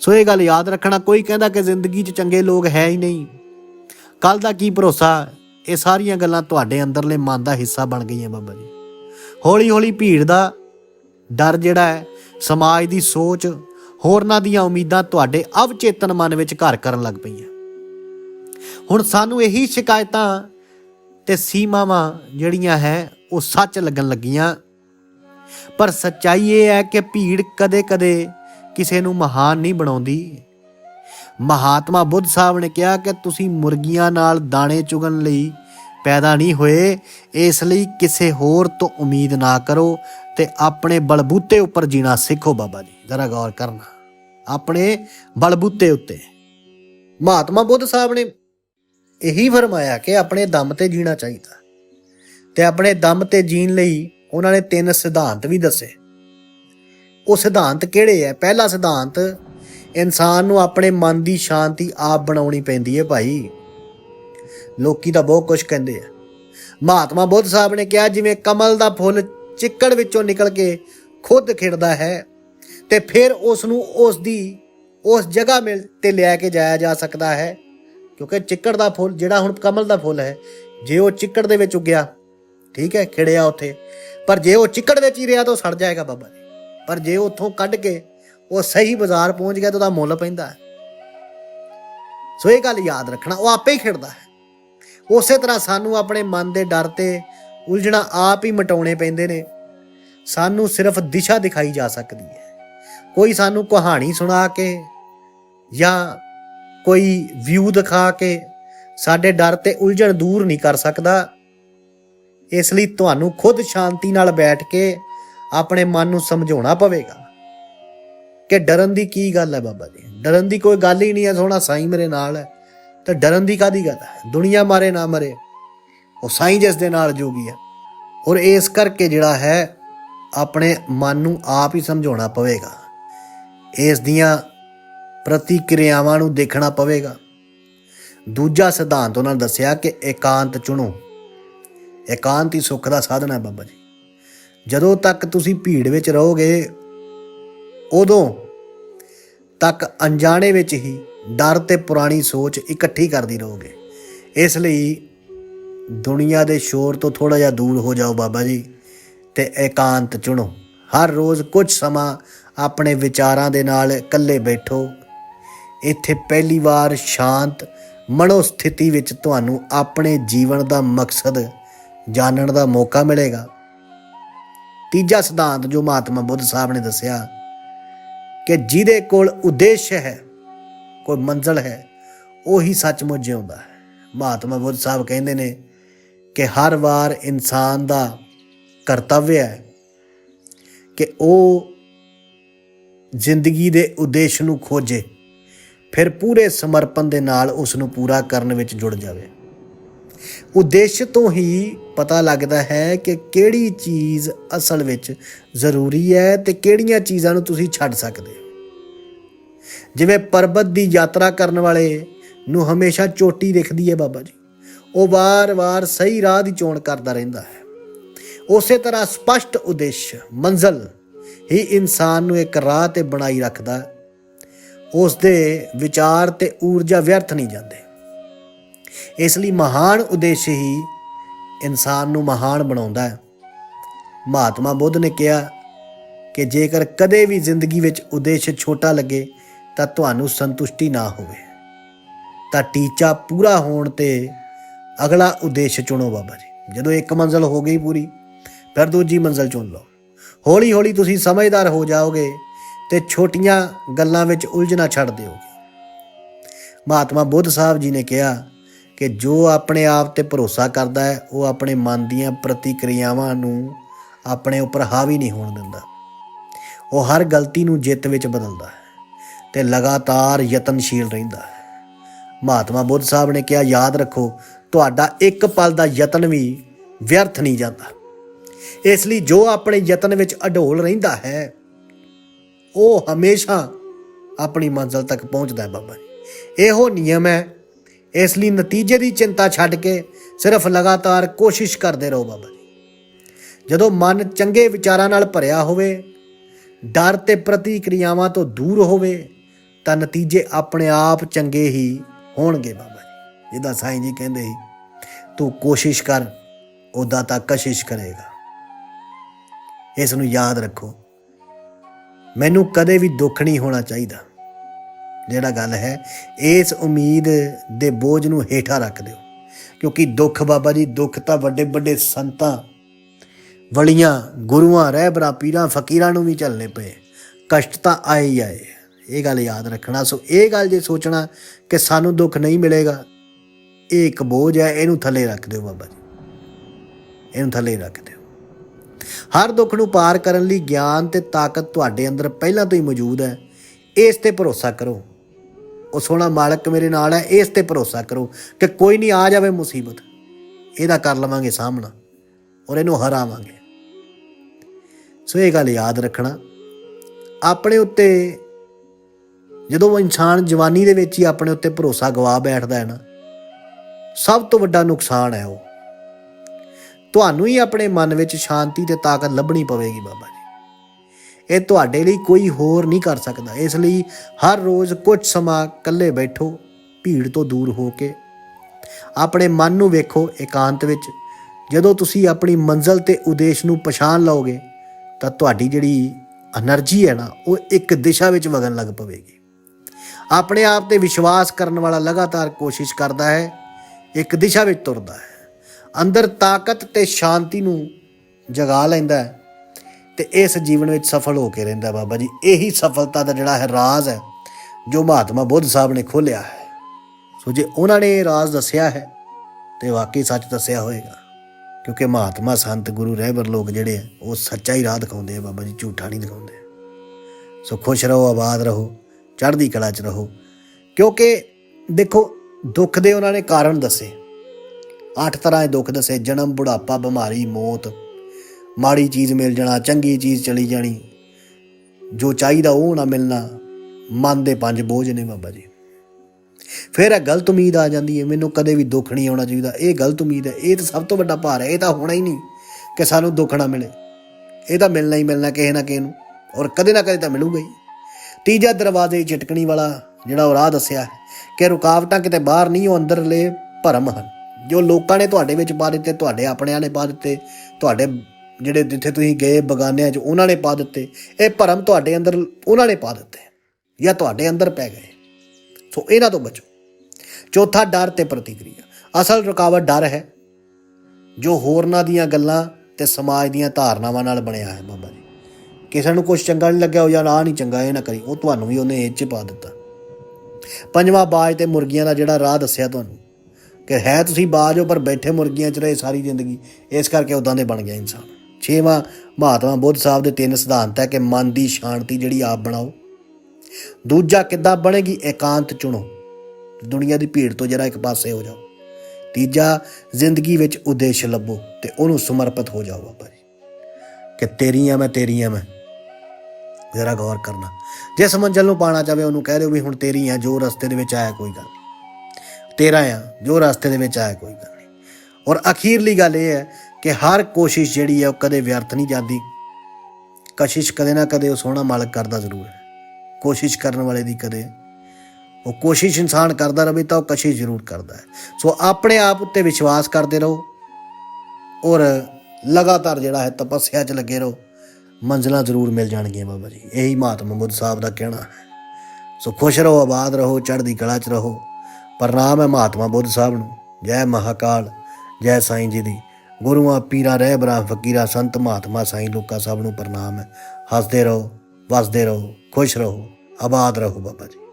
ਸੋ ਇਹ ਗੱਲ ਯਾਦ ਰੱਖਣਾ, ਕੋਈ ਕਹਿੰਦਾ ਕਿ ਜ਼ਿੰਦਗੀ 'ਚ ਚੰਗੇ ਲੋਕ ਹੈ ਹੀ ਨਹੀਂ। ਕੱਲ ਦਾ ਕੀ ਭਰੋਸਾ ਇਹ ਸਾਰੀਆਂ ਗੱਲਾਂ ਤੁਹਾਡੇ ਅੰਦਰਲੇ ਮਨ ਦਾ ਹਿੱਸਾ ਬਣ ਗਈਆਂ ਬਾਬਾ ਜੀ। ਹੌਲੀ ਹੌਲੀ ਭੀੜ ਦਾ ਡਰ ਜਿਹੜਾ ਹੈ, ਸਮਾਜ ਦੀ ਸੋਚ, ਹੋਰਨਾਂ ਦੀਆਂ ਉਮੀਦਾਂ ਤੁਹਾਡੇ ਅਵਚੇਤਨ ਮਨ ਵਿੱਚ ਘਰ ਕਰਨ ਲੱਗ ਪਈਆਂ। ਹੁਣ ਸਾਨੂੰ ਇਹੀ ਸ਼ਿਕਾਇਤਾਂ ਤੇ ਸੀਮਾਵਾਂ ਜਿਹੜੀਆਂ ਹੈ, ਉਹ ਸੱਚ ਲੱਗਣ ਲੱਗੀਆਂ। ਪਰ ਸੱਚਾਈ ਇਹ ਹੈ ਕਿ ਭੀੜ ਕਦੇ-ਕਦੇ ਕਿਸੇ ਨੂੰ ਮਹਾਨ ਨਹੀਂ ਬਣਾਉਂਦੀ। ਮਹਾਤਮਾ ਬੁੱਧ ਸਾਹਿਬ ਨੇ ਕਿਹਾ ਕਿ ਤੁਸੀਂ ਮੁਰਗੀਆਂ ਨਾਲ ਦਾਣੇ ਚੁਗਣ ਲਈ ਪੈਦਾ ਨਹੀਂ ਹੋਏ, ਇਸ ਲਈ ਕਿਸੇ ਹੋਰ ਤੋਂ ਉਮੀਦ ਨਾ ਕਰੋ ਤੇ ਆਪਣੇ ਬਲਬੂਤੇ ਉੱਪਰ ਜੀਣਾ ਸਿੱਖੋ ਬਾਬਾ ਜੀ। ਜ਼ਰਾ ਗੌਰ ਕਰਨਾ। ਆਪਣੇ ਬਲਬੂਤੇ ਉੱਤੇ। ਮਹਾਤਮਾ ਬੁੱਧ ਸਾਹਿਬ ਨੇ ਇਹੀ ਫਰਮਾਇਆ ਕਿ ਆਪਣੇ ਦਮ ਤੇ ਜੀਣਾ ਚਾਹੀਦਾ। ਤੇ ਆਪਣੇ ਦਮ ਤੇ ਜੀਣ ਲਈ ਉਹਨਾਂ ਨੇ ਤਿੰਨ ਸਿਧਾਂਤ ਵੀ ਦੱਸੇ। ਉਹ ਸਿਧਾਂਤ ਕਿਹੜੇ ਹੈ ਪਹਿਲਾ ਸਿਧਾਂਤ, ਇਨਸਾਨ ਨੂੰ ਆਪਣੇ ਮਨ ਦੀ ਸ਼ਾਂਤੀ ਆਪ ਬਣਾਉਣੀ ਪੈਂਦੀ ਹੈ ਭਾਈ। ਲੋਕੀ ਤਾਂ ਬਹੁਤ ਕੁਝ ਕਹਿੰਦੇ ਆ। ਮਹਾਤਮਾ ਬੁੱਧ ਸਾਹਿਬ ਨੇ ਕਿਹਾ, ਜਿਵੇਂ ਕਮਲ ਦਾ ਫੁੱਲ ਚਿੱਕੜ ਵਿੱਚੋਂ ਨਿਕਲ ਕੇ ਖੁਦ ਖਿੜਦਾ ਹੈ, ਤੇ ਫਿਰ ਉਸ ਨੂੰ ਉਸ ਦੀ, ਉਸ ਜਗ੍ਹਾ ਮਿਲ ਤੇ ਲਿਆ ਕੇ ਜਾਇਆ ਜਾ ਸਕਦਾ ਹੈ। ਕਿਉਂਕਿ ਚਿੱਕੜ ਦਾ ਫੁੱਲ, ਜਿਹੜਾ ਹੁਣ ਕਮਲ ਦਾ ਫੁੱਲ ਹੈ, ਜੇ ਉਹ ਚਿੱਕੜ ਦੇ ਵਿੱਚ ਉੱਗਿਆ, ਠੀਕ ਹੈ, ਖਿੜਿਆ ਉੱਥੇ, ਪਰ ਜੇ ਉਹ ਚਿੱਕੜ ਵਿੱਚ ਹੀ ਰਿਹਾ ਤਾਂ ਉਹ ਸੜ ਜਾਏਗਾ ਬਾਬਾ ਜੀ। ਪਰ ਜੇ ਉੱਥੋਂ ਕੱਢ ਕੇ ਉਹ ਸਹੀ ਬਾਜ਼ਾਰ ਪਹੁੰਚ ਗਿਆ ਤਾਂ ਉਹਦਾ ਮੁੱਲ ਪੈਂਦਾ ਹੈ। ਸੋ ਇਹ ਗੱਲ ਯਾਦ ਰੱਖਣਾ, ਉਹ ਆਪੇ ਹੀ ਖਿੜਦਾ ਹੈ। ਉਸੇ ਤਰ੍ਹਾਂ ਸਾਨੂੰ ਆਪਣੇ ਮਨ ਦੇ ਡਰ ਤੇ ਉਲਝਣਾ ਆਪ ਹੀ ਮਟਾਉਣੇ ਪੈਂਦੇ ਨੇ। ਸਾਨੂੰ ਸਿਰਫ ਦਿਸ਼ਾ ਦਿਖਾਈ ਜਾ ਸਕਦੀ ਹੈ। ਕੋਈ ਸਾਨੂੰ ਕਹਾਣੀ ਸੁਣਾ ਕੇ ਜਾਂ ਕੋਈ ਵਿਊ ਦਿਖਾ ਕੇ ਸਾਡੇ ਡਰ ਤੇ ਉਲਝਣ ਦੂਰ ਨਹੀਂ ਕਰ ਸਕਦਾ। ਇਸ ਲਈ ਤੁਹਾਨੂੰ ਖੁਦ ਸ਼ਾਂਤੀ ਨਾਲ ਬੈਠ ਕੇ ਆਪਣੇ ਮਨ ਨੂੰ ਸਮਝਾਉਣਾ ਪਵੇਗਾ ਕਿ ਡਰਨ ਦੀ ਕੀ ਗੱਲ ਹੈ ਬਾਬਾ ਜੀ? ਡਰਨ ਦੀ ਕੋਈ ਗੱਲ ਹੀ ਨਹੀਂ ਹੈ, ਸੋਹਣਾ ਸਾਈਂ ਮੇਰੇ ਨਾਲ ਹੈ। ਤੇ ਡਰਨ ਦੀ ਕਾਦੀ ਗੱਲ ਹੈ ਦੁਨੀਆ ਮਾਰੇ ਨਾ ਮਰੇ। ਉਹ ਸਾਈਂ ਜਿਸ ਦੇ ਨਾਲ ਜੋਗੀ ਆ। ਔਰ ਇਸ ਕਰਕੇ ਜਿਹੜਾ ਹੈ, ਆਪਣੇ ਮਨ ਨੂੰ ਆਪ ਹੀ ਸਮਝਾਉਣਾ ਪਵੇਗਾ। ਇਸ ਦੀਆਂ ਪ੍ਰਤੀਕਿਰਿਆਵਾਂ ਨੂੰ ਦੇਖਣਾ ਪਵੇਗਾ। ਦੂਜਾ ਸਿਧਾਂਤ ਉਹਨਾਂ ਨੇ ਦੱਸਿਆ ਕਿ ਇਕਾਂਤ ਚੁਣੋ। ਇਕਾਂਤ ਹੀ ਸੁੱਖ ਦਾ ਸਾਧਨ ਹੈ ਬਾਬਾ ਜੀ। ਜਦੋਂ ਤੱਕ ਤੁਸੀਂ ਭੀੜ ਵਿੱਚ ਰਹੋਗੇ, ਉਦੋਂ ਤੱਕ ਅਣਜਾਣੇ ਵਿੱਚ ਹੀ ਡਰ ਤੇ ਪੁਰਾਣੀ ਸੋਚ ਇਕੱਠੀ ਕਰਦੀ ਰਹੋਗੇ। ਇਸ ਲਈ ਦੁਨੀਆ ਦੇ ਸ਼ੋਰ ਤੋਂ ਥੋੜਾ ਜਿਹਾ ਦੂਰ ਹੋ ਜਾਓ ਬਾਬਾ ਜੀ ਤੇ ਇਕਾਂਤ ਚੁਣੋ। ਹਰ ਰੋਜ਼ ਕੁਝ ਸਮਾਂ ਆਪਣੇ ਵਿਚਾਰਾਂ ਦੇ ਨਾਲ ਇਕੱਲੇ ਬੈਠੋ। ਇੱਥੇ ਪਹਿਲੀ ਵਾਰ ਸ਼ਾਂਤ, ਮਨੋ ਸਥਿਤੀ ਵਿੱਚ ਤੁਹਾਨੂੰ ਆਪਣੇ ਜੀਵਨ ਦਾ ਮਕਸਦ ਜਾਣਨ ਦਾ ਮੌਕਾ ਮਿਲੇਗਾ। ਤੀਜਾ ਸਿਧਾਂਤ ਜੋ ਮਹਾਤਮਾ ਬੁੱਧ ਸਾਹਿਬ ਨੇ ਦੱਸਿਆ ਕਿ ਜਿਹਦੇ ਕੋਲ ਉਦੇਸ਼ ਹੈ ਕੋਈ ਮੰਜ਼ਲ ਹੈ, ਉਹੀ ਸੱਚਮੁੱਚ ਜਿਉਂਦਾ ਹੈ। ਮਹਾਤਮਾ ਬੁੱਧ ਸਾਹਿਬ ਕਹਿੰਦੇ ਨੇ ਕਿ ਹਰ ਵਾਰ ਇਨਸਾਨ ਦਾ ਕਰਤੱਵ ਹੈ ਕਿ ਉਹ ਜ਼ਿੰਦਗੀ ਦੇ ਉਦੇਸ਼ ਨੂੰ ਖੋਜੇ, ਫਿਰ ਪੂਰੇ ਸਮਰਪਣ ਦੇ ਨਾਲ ਉਸ ਨੂੰ ਪੂਰਾ ਕਰਨ ਵਿੱਚ ਜੁੜ ਜਾਵੇ। ਉਦੇਸ਼ ਤੋਂ ਹੀ ਪਤਾ ਲੱਗਦਾ ਹੈ ਕਿ ਕਿਹੜੀ ਚੀਜ਼ ਅਸਲ ਵਿੱਚ ਜ਼ਰੂਰੀ ਹੈ ਤੇ ਕਿਹੜੀਆਂ ਚੀਜ਼ਾਂ ਨੂੰ ਤੁਸੀਂ ਛੱਡ ਸਕਦੇ ਹੋ। ਜਿਵੇਂ ਪਰਬਤ ਦੀ ਯਾਤਰਾ ਕਰਨ ਵਾਲੇ ਨੂੰ ਹਮੇਸ਼ਾ ਚੋਟੀ ਦਿਖਦੀ ਹੈ ਬਾਬਾ ਜੀ। ਉਹ ਵਾਰ-ਵਾਰ ਸਹੀ ਰਾਹ ਦੀ ਚੋਣ ਕਰਦਾ ਰਹਿੰਦਾ ਹੈ। ਉਸੇ ਤਰ੍ਹਾਂ ਸਪਸ਼ਟ ਉਦੇਸ਼, ਮੰਜ਼ਲ ਹੀ ਇਨਸਾਨ ਨੂੰ ਇੱਕ ਰਾਹ ਤੇ ਬਣਾਈ ਰੱਖਦਾ ਹੈ। ਉਸ ਦੇ ਵਿਚਾਰ ਤੇ ਊਰਜਾ ਵਿਅਰਥ ਨਹੀਂ ਜਾਂਦੇ। ਇਸ ਲਈ ਮਹਾਨ ਉਦੇਸ਼ ਹੀ ਇਨਸਾਨ ਨੂੰ ਮਹਾਨ ਬਣਾਉਂਦਾ ਹੈ। ਮਹਾਤਮਾ ਬੁੱਧ ਨੇ ਕਿਹਾ ਕਿ ਜੇਕਰ ਕਦੇ ਵੀ ਜ਼ਿੰਦਗੀ ਵਿੱਚ ਉਦੇਸ਼ ਛੋਟਾ ਲੱਗੇ ਤਾਂ ਤੁਹਾਨੂੰ ਸੰਤੁਸ਼ਟੀ ਨਾ ਹੋਵੇ। ਤਾਂ ਟੀਚਾ ਪੂਰਾ ਹੋਣ ਤੇ ਅਗਲਾ ਉਦੇਸ਼ ਚੁਣੋ ਬਾਬਾ ਜੀ। ਜਦੋਂ ਇੱਕ ਮੰਜ਼ਲ ਹੋ ਗਈ ਪੂਰੀ, ਫਿਰ ਦੂਜੀ ਮੰਜ਼ਲ ਚੁਣ ਲਓ। ਹੌਲੀ ਹੌਲੀ ਤੁਸੀਂ ਸਮਝਦਾਰ ਹੋ ਜਾਓਗੇ ਤੇ ਛੋਟੀਆਂ ਗੱਲਾਂ ਵਿੱਚ ਉਲਝਣਾ ਛੱਡ ਦਿਓਗੇ ਮਹਾਤਮਾ ਬੁੱਧ ਸਾਹਿਬ ਜੀ ਨੇ ਕਿਹਾ ਕਿ ਜੋ ਆਪਣੇ ਆਪ ਤੇ ਭਰੋਸਾ ਕਰਦਾ ਹੈ, ਉਹ ਆਪਣੇ ਮਨ ਦੀਆਂ ਪ੍ਰਤੀਕਿਰਿਆਵਾਂ ਨੂੰ ਆਪਣੇ ਉੱਪਰ ਹਾਵੀ ਨਹੀਂ ਹੋਣ ਦਿੰਦਾ। ਉਹ ਹਰ ਗਲਤੀ ਨੂੰ ਜਿੱਤ ਵਿੱਚ ਬਦਲਦਾ ਹੈ। ਤੇ ਲਗਾਤਾਰ ਯਤਨਸ਼ੀਲ ਰਹਿੰਦਾ ਹੈ। ਮਹਾਤਮਾ ਬੁੱਧ ਸਾਹਿਬ ਨੇ ਕਿਹਾ, ਯਾਦ ਰੱਖੋ, ਤੁਹਾਡਾ ਇੱਕ ਪਲ ਦਾ ਯਤਨ ਵੀ ਵਿਅਰਥ ਨਹੀਂ ਜਾਂਦਾ। ਇਸ ਲਈ ਜੋ ਆਪਣੇ ਯਤਨ ਵਿੱਚ ਅਡੋਲ ਰਹਿੰਦਾ ਹੈ, ਉਹ ਹਮੇਸ਼ਾ ਆਪਣੀ ਮੰਜ਼ਲ ਤੱਕ ਪਹੁੰਚਦਾ ਹੈ ਬਾਬਾ ਜੀ। ਇਹੋ ਨਿਯਮ ਹੈ। ਇਸ ਲਈ ਨਤੀਜੇ ਦੀ ਚਿੰਤਾ ਛੱਡ ਕੇ ਸਿਰਫ ਲਗਾਤਾਰ ਕੋਸ਼ਿਸ਼ ਕਰਦੇ ਰਹੋ ਬਾਬਾ ਜੀ। ਜਦੋਂ ਮਨ ਚੰਗੇ ਵਿਚਾਰਾਂ ਨਾਲ ਭਰਿਆ ਹੋਵੇ, ਡਰ ਤੇ ਪ੍ਰਤੀਕਿਰਿਆਵਾਂ ਤੋਂ ਦੂਰ ਹੋਵੇ ਤਾਂ ਨਤੀਜੇ ਆਪਣੇ ਆਪ ਚੰਗੇ ਹੀ ਹੋਣਗੇ ਬਾਬਾ ਜੀ। ਜਿੱਦਾਂ ਸਾਈਂ ਜੀ ਕਹਿੰਦੇ ਸੀ, ਤੂੰ ਕੋਸ਼ਿਸ਼ ਕਰ, ਉਹਦਾ ਤਾਂ ਕਸ਼ਿਸ਼ ਕਰੇਗਾ। ਇਸ ਨੂੰ ਯਾਦ ਰੱਖੋ, ਮੈਨੂੰ ਕਦੇ ਵੀ ਦੁੱਖ ਨਹੀਂ ਹੋਣਾ ਚਾਹੀਦਾ। ਜਿਹੜਾ ਗੱਲ ਹੈ, ਇਸ ਉਮੀਦ ਦੇ ਬੋਝ ਨੂੰ ਹੇਠਾਂ ਰੱਖ ਦਿਓ। ਕਿਉਂਕਿ ਦੁੱਖ ਬਾਬਾ ਜੀ, ਦੁੱਖ ਤਾਂ ਵੱਡੇ ਵੱਡੇ ਸੰਤਾਂ, ਵਲੀਆਂ, ਗੁਰੂਆਂ ਰਹਿਬਰਾਂ ਪੀਰਾਂ, ਫਕੀਰਾਂ ਨੂੰ ਵੀ ਝੱਲਣੇ ਪਏ। ਕਸ਼ਟ ਤਾਂ ਆਏ ਹੀ ਆਏ। ਇਹ ਗੱਲ ਯਾਦ ਰੱਖਣਾ। ਸੋ ਇਹ ਗੱਲ ਜੇ ਸੋਚਣਾ ਕਿ ਸਾਨੂੰ ਦੁੱਖ ਨਹੀਂ ਮਿਲੇਗਾ, ਇਹ ਇੱਕ ਬੋਝ ਹੈ, ਇਹਨੂੰ ਥੱਲੇ ਰੱਖ ਦਿਓ ਬਾਬਾ ਜੀ। ਇਹਨੂੰ ਥੱਲੇ ਰੱਖ ਦਿਓ। ਹਰ ਦੁੱਖ ਨੂੰ ਪਾਰ ਕਰਨ ਲਈ ਗਿਆਨ ਤੇ ਤਾਕਤ ਤੁਹਾਡੇ ਅੰਦਰ ਪਹਿਲਾਂ ਤੋਂ ਹੀ ਮੌਜੂਦ ਹੈ। ਇਸ ਤੇ ਭਰੋਸਾ ਕਰੋ। ਉਹ ਸੋਹਣਾ ਮਾਲਕ ਮੇਰੇ ਨਾਲ ਹੈ, ਇਸ ਤੇ ਭਰੋਸਾ ਕਰੋ ਕਿ ਕੋਈ ਨਹੀਂ ਆ ਜਾਵੇ ਮੁਸੀਬਤ। ਇਹਦਾ ਕਰ ਲਵਾਂਗੇ ਸਾਹਮਣਾ ਔਰ ਇਹਨੂੰ ਹਰਾਵਾਂਗੇ। ਸੋ ਇਹ ਗੱਲ ਯਾਦ ਰੱਖਣਾ। ਆਪਣੇ ਉੱਤੇ ਜਦੋਂ ਇਨਸਾਨ ਜਵਾਨੀ ਦੇ ਵਿੱਚ ਹੀ ਆਪਣੇ ਉੱਤੇ ਭਰੋਸਾ ਗਵਾ ਬੈਠਦਾ ਹੈ ਨਾ, ਸਭ ਤੋਂ ਵੱਡਾ ਨੁਕਸਾਨ ਹੈ ਉਹ। ਤੁਹਾਨੂੰ ਹੀ ਆਪਣੇ ਮਨ ਵਿੱਚ ਸ਼ਾਂਤੀ ਤੇ ਤਾਕਤ ਲੱਭਣੀ ਪਵੇਗੀ ਬਾਬਾ ਜੀ। ਇਹ ਤੁਹਾਡੇ ਲਈ ਕੋਈ ਹੋਰ ਨਹੀਂ ਕਰ ਸਕਦਾ। ਇਸ ਲਈ ਹਰ ਰੋਜ਼ ਕੁਝ ਸਮਾਂ ਇਕੱਲੇ ਬੈਠੋ, ਭੀੜ ਤੋਂ ਦੂਰ ਹੋ ਕੇ। ਆਪਣੇ ਮਨ ਨੂੰ ਵੇਖੋ ਇਕਾਂਤ ਵਿੱਚ। ਜਦੋਂ ਤੁਸੀਂ ਆਪਣੀ ਮੰਜ਼ਲ ਤੇ ਉਦੇਸ਼ ਨੂੰ ਪਛਾਣ ਲਓਗੇ, ਤਾਂ ਤੁਹਾਡੀ ਜਿਹੜੀ એનર્ਜੀ ਹੈ ਨਾ, ਉਹ ਇੱਕ ਦਿਸ਼ਾ ਵਿੱਚ ਵਗਣ ਲੱਗ ਪਵੇਗੀ। ਆਪਣੇ ਆਪ ਤੇ ਵਿਸ਼ਵਾਸ ਕਰਨ ਵਾਲਾ ਲਗਾਤਾਰ ਕੋਸ਼ਿਸ਼ ਕਰਦਾ ਹੈ, ਇੱਕ ਦਿਸ਼ਾ ਵਿੱਚ ਤੁਰਦਾ ਹੈ। ਅੰਦਰ ਤਾਕਤ ਤੇ ਸ਼ਾਂਤੀ ਨੂੰ ਜਗਾ ਲੈਂਦਾ ਹੈ ਤੇ ਇਸ ਜੀਵਨ ਵਿੱਚ ਸਫਲ ਹੋ ਕੇ ਰਹਿੰਦਾ ਬਾਬਾ ਜੀ। ਇਹੀ ਸਫਲਤਾ ਦਾ ਜਿਹੜਾ ਹੈ ਰਾਜ਼ ਹੈ, ਜੋ ਮਹਾਤਮਾ ਬੁੱਧ ਸਾਹਿਬ ਨੇ ਖੋਲਿਆ ਹੈ। ਸੋ ਜੇ ਉਹਨਾਂ ਨੇ ਇਹ ਰਾਜ਼ ਦੱਸਿਆ ਹੈ, ਤੇ ਵਾਕਈ ਸੱਚ ਦੱਸਿਆ ਹੋਵੇਗਾ ਕਿਉਂਕਿ ਮਹਾਤਮਾ ਸੰਤ ਗੁਰੂ ਰਹਿਬਰ ਲੋਕ ਜਿਹੜੇ ਆ, ਉਹ ਸੱਚਾ ਹੀ ਰਾਹ ਦਿਖਾਉਂਦੇ ਆ ਬਾਬਾ ਜੀ, ਝੂਠਾ ਨਹੀਂ ਦਿਖਾਉਂਦੇ। ਸੋ ਖੁਸ਼ ਰਹੋ, ਆਬਾਦ ਰਹੋ। ਚੜ੍ਹਦੀ ਕਲਾ 'ਚ ਰਹੋ। ਕਿਉਂਕਿ ਦੇਖੋ, ਦੁੱਖ ਦੇ ਉਹਨਾਂ ਨੇ ਕਾਰਨ ਦੱਸੇ। ਅੱਠ ਤਰ੍ਹਾਂ ਦੇ ਦੁੱਖ ਦੱਸੇ, ਜਨਮ, ਬੁਢਾਪਾ, ਬਿਮਾਰੀ, ਮੌਤ। ਮਾੜੀ ਚੀਜ਼ ਮਿਲ ਜਾਣਾ, ਚੰਗੀ ਚੀਜ਼ ਚਲੀ ਜਾਣੀ। ਜੋ ਚਾਹੀਦਾ ਉਹ ਨਾ ਮਿਲਣਾ। ਮਨ ਦੇ ਪੰਜ ਬੋਝ ਨੇ ਬਾਬਾ ਜੀ। ਫਿਰ ਇਹ ਗਲਤ ਉਮੀਦ ਆ ਜਾਂਦੀ ਹੈ, ਮੈਨੂੰ ਕਦੇ ਵੀ ਦੁੱਖ ਨਹੀਂ ਆਉਣਾ ਚਾਹੀਦਾ। ਇਹ ਗਲਤ ਉਮੀਦ ਹੈ, ਇਹ ਤਾਂ ਸਭ ਤੋਂ ਵੱਡਾ ਭਾਰ ਹੈ, ਇਹ ਤਾਂ ਹੋਣਾ ਹੀ ਨਹੀਂ ਕਿ ਸਾਨੂੰ ਦੁੱਖ ਨਾ ਮਿਲੇ। ਇਹ ਤਾਂ ਮਿਲਣਾ ਹੀ ਮਿਲਣਾ, ਕਿਸੇ ਨਾ ਕਿਸੇ ਨੂੰ। ਔਰ ਕਦੇ ਨਾ ਕਦੇ ਤਾਂ ਮਿਲੂਗਾ ਹੀ। ਤੀਜਾ ਦਰਵਾਜ਼ੇ ਦੀ ਵਾਲਾ ਜਿਹੜਾ ਉਹ ਰਾਹ ਦੱਸਿਆ ਹੈ ਕਿ ਰੁਕਾਵਟਾਂ ਕਿਤੇ ਬਾਹਰ ਨਹੀਂ, ਉਹ ਅੰਦਰਲੇ ਭਰਮ ਹਨ। ਜੋ ਲੋਕਾਂ ਨੇ ਤੁਹਾਡੇ ਵਿੱਚ ਪਾ ਦਿੱਤੇ, ਤੁਹਾਡੇ ਆਪਣਿਆਂ ਨੇ ਪਾ ਦਿੱਤੇ, ਤੁਹਾਡੇ ਜਿਹੜੇ ਜਿੱਥੇ ਤੁਸੀਂ ਗਏ ਬਗਾਨਿਆਂ 'ਚ, ਉਹਨਾਂ ਨੇ ਪਾ ਦਿੱਤੇ। ਇਹ ਭਰਮ ਤੁਹਾਡੇ ਅੰਦਰ, ਉਹਨਾਂ ਨੇ ਪਾ ਦਿੱਤੇ ਜਾਂ ਤੁਹਾਡੇ ਅੰਦਰ ਪੈ ਗਏ। ਸੋ ਇਹਨਾਂ ਤੋਂ ਬਚੋ। ਚੌਥਾ ਡਰ ਤੇ ਪ੍ਰਤੀਕਿਰਿਆ। ਅਸਲ ਰੁਕਾਵਟ ਡਰ ਹੈ। ਜੋ ਹੋਰਨਾਂ ਦੀਆਂ ਗੱਲਾਂ ਤੇ ਸਮਾਜ ਦੀਆਂ ਧਾਰਨਾਵਾਂ ਨਾਲ ਬਣਿਆ ਹੈ, ਬਾਬਾ ਜੀ। ਕਿਸੇ ਨੂੰ ਕੁਝ ਚੰਗਾ ਨਹੀਂ ਲੱਗਿਆ, ਉਹ ਯਾਰ ਆਹ ਨਹੀਂ ਚੰਗਾ, ਇਹ ਨਾ ਕਰੀ। ਉਹ ਤੁਹਾਨੂੰ ਵੀ ਉਹਨੇ ਇਹ 'ਚ ਪਾ ਦਿੱਤਾ। ਪੰਜਵਾਂ ਬਾਜ ਤੇ ਮੁਰਗੀਆਂ ਦਾ ਜਿਹੜਾ ਰਾਹ ਦੱਸਿਆ ਤੁਹਾਨੂੰ, ਕਿ ਹੈ ਤੁਸੀਂ ਬਾਜ ਹੋ, ਪਰ ਬੈਠੇ ਮੁਰਗੀਆਂ 'ਚ ਰਹੇ ਸਾਰੀ ਜ਼ਿੰਦਗੀ। ਇਸ ਕਰਕੇ ਉਦਾਂ ਦੇ ਬਣ ਗਿਆ ਇਨਸਾਨ। ਛੇਵਾਂ ਮਹਾਤਮਾ ਬੁੱਧ ਸਾਹਿਬ ਦੇ ਤਿੰਨ ਸਿਧਾਂਤ ਹੈ ਕਿ ਮਨ ਦੀ ਸ਼ਾਂਤੀ ਜਿਹੜੀ ਆਪ ਬਣਾਓ। ਦੂਜਾ ਕਿੱਦਾਂ ਬਣੇਗੀ? ਇਕਾਂਤ ਚੁਣੋ। ਦੁਨੀਆ ਦੀ ਭੀੜ ਤੋਂ ਜਰਾ ਇੱਕ ਪਾਸੇ ਹੋ ਜਾਓ। ਤੀਜਾ, ਜ਼ਿੰਦਗੀ ਵਿੱਚ ਉਦੇਸ਼ ਲੱਭੋ ਤੇ ਉਹਨੂੰ ਸਮਰਪਿਤ ਹੋ ਜਾਓ ਬਾਬਾ ਜੀ। ਕਿ ਤੇਰੀਆਂ ਮੈਂ ਤੇਰੀਆਂ ਮੈਂ। ਜਰਾ ਗੌਰ ਕਰਨਾ। ਜਿਸ ਮੰਜ਼ਲ ਨੂੰ ਪਾਣਾ ਚਾਹਵੇ, ਉਹਨੂੰ ਕਹਿ ਦਿਓ ਵੀ ਹੁਣ ਤੇਰੀ ਆ, ਜੋ ਰਸਤੇ ਦੇ ਵਿੱਚ ਆਇਆ ਕੋਈ ਗੱਲ ਨਹੀਂ। ਤੇਰਾ ਆ, ਜੋ ਰਸਤੇ ਦੇ ਵਿੱਚ ਆਇਆ ਕੋਈ ਗੱਲ ਨਹੀਂ। ਔਰ ਅਖੀਰਲੀ ਗੱਲ ਇਹ ਹੈ ਕਿ ਹਰ ਕੋਸ਼ਿਸ਼ ਜਿਹੜੀ ਹੈ ਉਹ ਕਦੇ ਵਿਅਰਥ ਨਹੀਂ ਜਾਂਦੀ। ਕਸ਼ਿਸ਼ ਕਦੇ ਨਾ ਕਦੇ ਉਹ ਸੋਹਣਾ ਮਾਲਕ ਕਰਦਾ ਜ਼ਰੂਰ ਹੈ। ਕੋਸ਼ਿਸ਼ ਕਰਨ ਵਾਲੇ ਦੀ ਕਦੇ ਉਹ ਕੋਸ਼ਿਸ਼ ਇਨਸਾਨ ਕਰਦਾ ਰਹੇ ਤਾਂ ਉਹ ਕਸ਼ਿਸ਼ ਜ਼ਰੂਰ ਕਰਦਾ ਹੈ। ਸੋ ਆਪਣੇ ਆਪ ਉੱਤੇ ਵਿਸ਼ਵਾਸ ਕਰਦੇ ਰਹੋ ਔਰ ਲਗਾਤਾਰ ਜਿਹੜਾ ਹੈ ਤਪੱਸਿਆ 'ਚ ਲੱਗੇ ਰਹੋ। ਮੰਜ਼ਲਾਂ ਜ਼ਰੂਰ ਮਿਲ ਜਾਣਗੀਆਂ ਬਾਬਾ ਜੀ। ਇਹੀ ਮਹਾਤਮਾ ਬੁੱਧ ਸਾਹਿਬ ਦਾ ਕਹਿਣਾ ਹੈ। ਸੋ ਖੁਸ਼ ਰਹੋ, ਆਬਾਦ ਰਹੋ, ਚੜ੍ਹਦੀ ਕਲਾ 'ਚ ਰਹੋ। ਪ੍ਰਣਾਮ ਹੈ ਮਹਾਤਮਾ ਬੁੱਧ ਸਾਹਿਬ ਨੂੰ। ਜੈ ਮਹਾਕਾਲ, ਜੈ ਸਾਈਂ ਜੀ ਦੀ। ਗੁਰੂਆਂ, ਪੀਰਾਂ ਰਹਿਬਰਾਂ ਫਕੀਰਾਂ, ਸੰਤ, ਮਹਾਤਮਾ, ਸਾਈਂ ਲੋਕਾਂ ਸਭ ਨੂੰ ਪ੍ਰਣਾਮ ਹੈ। ਹੱਸਦੇ ਰਹੋ, ਵਸਦੇ ਰਹੋ, ਖੁਸ਼ ਰਹੋ, ਆਬਾਦ ਰਹੋ ਬਾਬਾ ਜੀ।